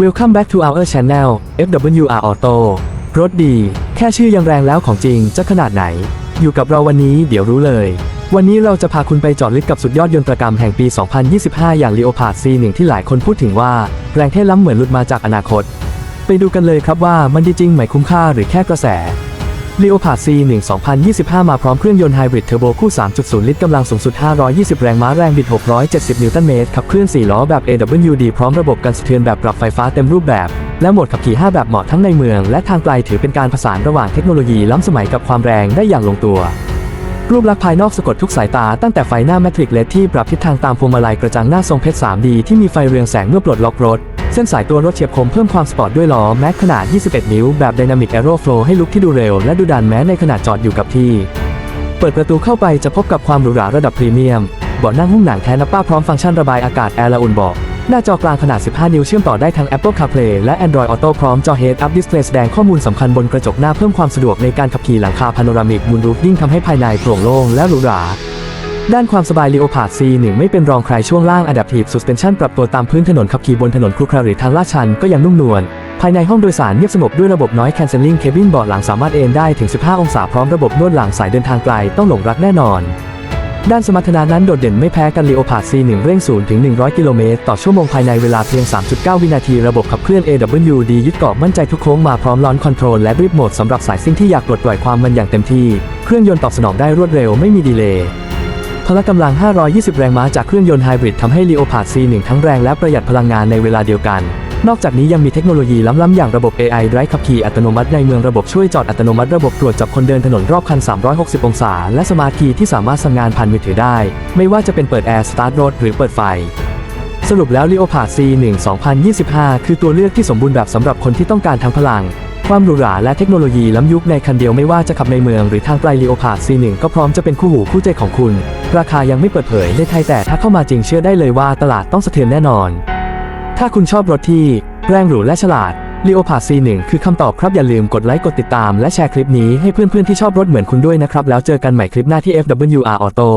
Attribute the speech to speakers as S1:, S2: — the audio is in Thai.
S1: Welcome back to our channel FWR Auto รถดี แค่ชื่อยังแรงแล้วของจริงจะขนาดไหน อยู่กับเราวันนี้เดี๋ยวรู้เลย วันนี้เราจะพาคุณไปจอดลึกกับสุดยอดยนตรกรรมแห่งปี 2025 อย่าง Leopard C1 ที่หลายคนพูดถึงว่า แรงเท่ล้ำเหมือนหลุดมาจากอนาคต ไปดูกันเลยครับว่ามันดีจริงไหมคุ้มค่าหรือแค่กระแส Leopard C1 2025 มาพร้อมเครื่องยนต์ไฮบริดเทอร์โบคู่ 3.0 ลิตรกำลังสูงสุด 520 แรงม้าแรงบิด 670 นิวตันเมตร ขับเคลื่อน 4 ล้อแบบ AWD พร้อมระบบกันสะเทือนแบบปรับไฟฟ้าเต็มรูปแบบ และโหมดขับขี่ 5 แบบเหมาะทั้งในเมือง และทางไกลถือเป็นการผสานระหว่างเทคโนโลยีล้ำสมัยกับความแรงได้อย่างลงตัวรูปลักษณ์ภายนอกสะกดทุกสายตาตั้งแต่ไฟหน้าแมทริกเลดที่ปรับทิศทางตามพวงมาลัยกระจังหน้าทรงเพชร 3D ที่มีไฟเรืองแสงเมื่อปลดล็อกรถ เส้นสายตัวรถเฉียบคมเพิ่มความสปอร์ตด้วยล้อแม็กขนาด 21 นิ้ว แบบ Dynamic Aero Flow ให้ลุกที่ดูเร็ว และดูดันแม้ในขณะจอดอยู่กับที่ เปิดประตูเข้าไปจะพบกับความหรูหราระดับพรีเมียมเบาะนั่งหุ้มหนังแท้นับป้าพร้อมฟังก์ชันระบายอากาศแอร์ละอุ่นเบาะหน้าจอกลางขนาด 15 นิ้วเชื่อมต่อได้ทั้ง Apple CarPlay และ Android Auto พร้อมจอ Head Up Display แสดงข้อมูลสำคัญบนกระจกหน้าเพิ่มความสะดวกในการขับขี่หลังคาพาโนรามิกมูนรูฟยิ่งทำให้ภายในโปร่งโล่งและหรูหรา ด้านความสบาย Leopard C1 ไม่เป็นรองใครช่วงล่าง Adaptive Suspension ปรับตัวตามพื้นถนนขับขี่บนถนนครุขระหรือทางลาดชันก็ยังนุ่มนวล ภายในห้องโดยสารเงียบสงบด้วยระบบ Noise Cancelling Cabin เบาะหลังสามารถเอนได้ถึง 15 องศาพร้อมระบบนวดหลังสายเดินทางไกลต้องหลงรักแน่นอน ด้านสมรรถนะนั้นโดดเด่นไม่แพ้กัน Leopard C1 เร่ง0ถึง 100 กิโลเมตรต่อชั่วโมงภายในเวลาเพียง 3.9 วินาทีระบบขับเคลื่อน AWD ยึดเกาะมั่นใจทุกโค้งมาพร้อมล้อนคอนโทรลและริฟโหมดสำหรับสายซิ่งที่อยากปลดปล่อยความมันอย่างเต็มที่ เครื่องยนต์ตอบสนองได้รวดเร็วไม่มีดีเลย์ พละกำลัง 520 แรงม้าจากเครื่องยนต์ไฮบริดทำให้ Leopard C1 ทั้งแรงและประหยัดพลังงานในเวลาเดียวกัน นอกจากนี้ยังมีเทคโนโลยีล้ำๆอย่างระบบ AI ไร้ขับขี่อัตโนมัติในเมืองระบบช่วยจอดอัตโนมัติระบบตรวจจับคนเดินถนนรอบคัน 360 องศา และสมาร์ทคีย์ที่สามารถสั่งงานผ่านมือถือได้ ไม่ว่าจะเป็นเปิดแอร์สตาร์ทรถหรือเปิดไฟสรุปแล้ว Leopard C1 2025 คือตัวเลือกที่สมบูรณ์แบบสำหรับคนที่ต้องการทั้งพลัง ความหรูหราและเทคโนโลยีล้ำยุคในคันเดียวไม่ว่าจะขับในเมืองหรือทางไกล Leopard C1 ก็พร้อมจะเป็นคู่หูคู่ใจของคุณ ราคายังไม่เปิดเผยในไทยแต่ถ้าเข้ามาจริงเชื่อได้เลยว่าตลาดต้องสะเทือนแน่นอน ถ้าคุณชอบรถที่ แรงหรูและฉลาด Leopard C1 คือคำตอบครับอย่าลืมกดไลค์กดติดตามและแชร์คลิปนี้ให้เพื่อนๆที่ชอบรถเหมือนคุณด้วยนะครับแล้วเจอกันใหม่คลิปหน้าที่ FWR Auto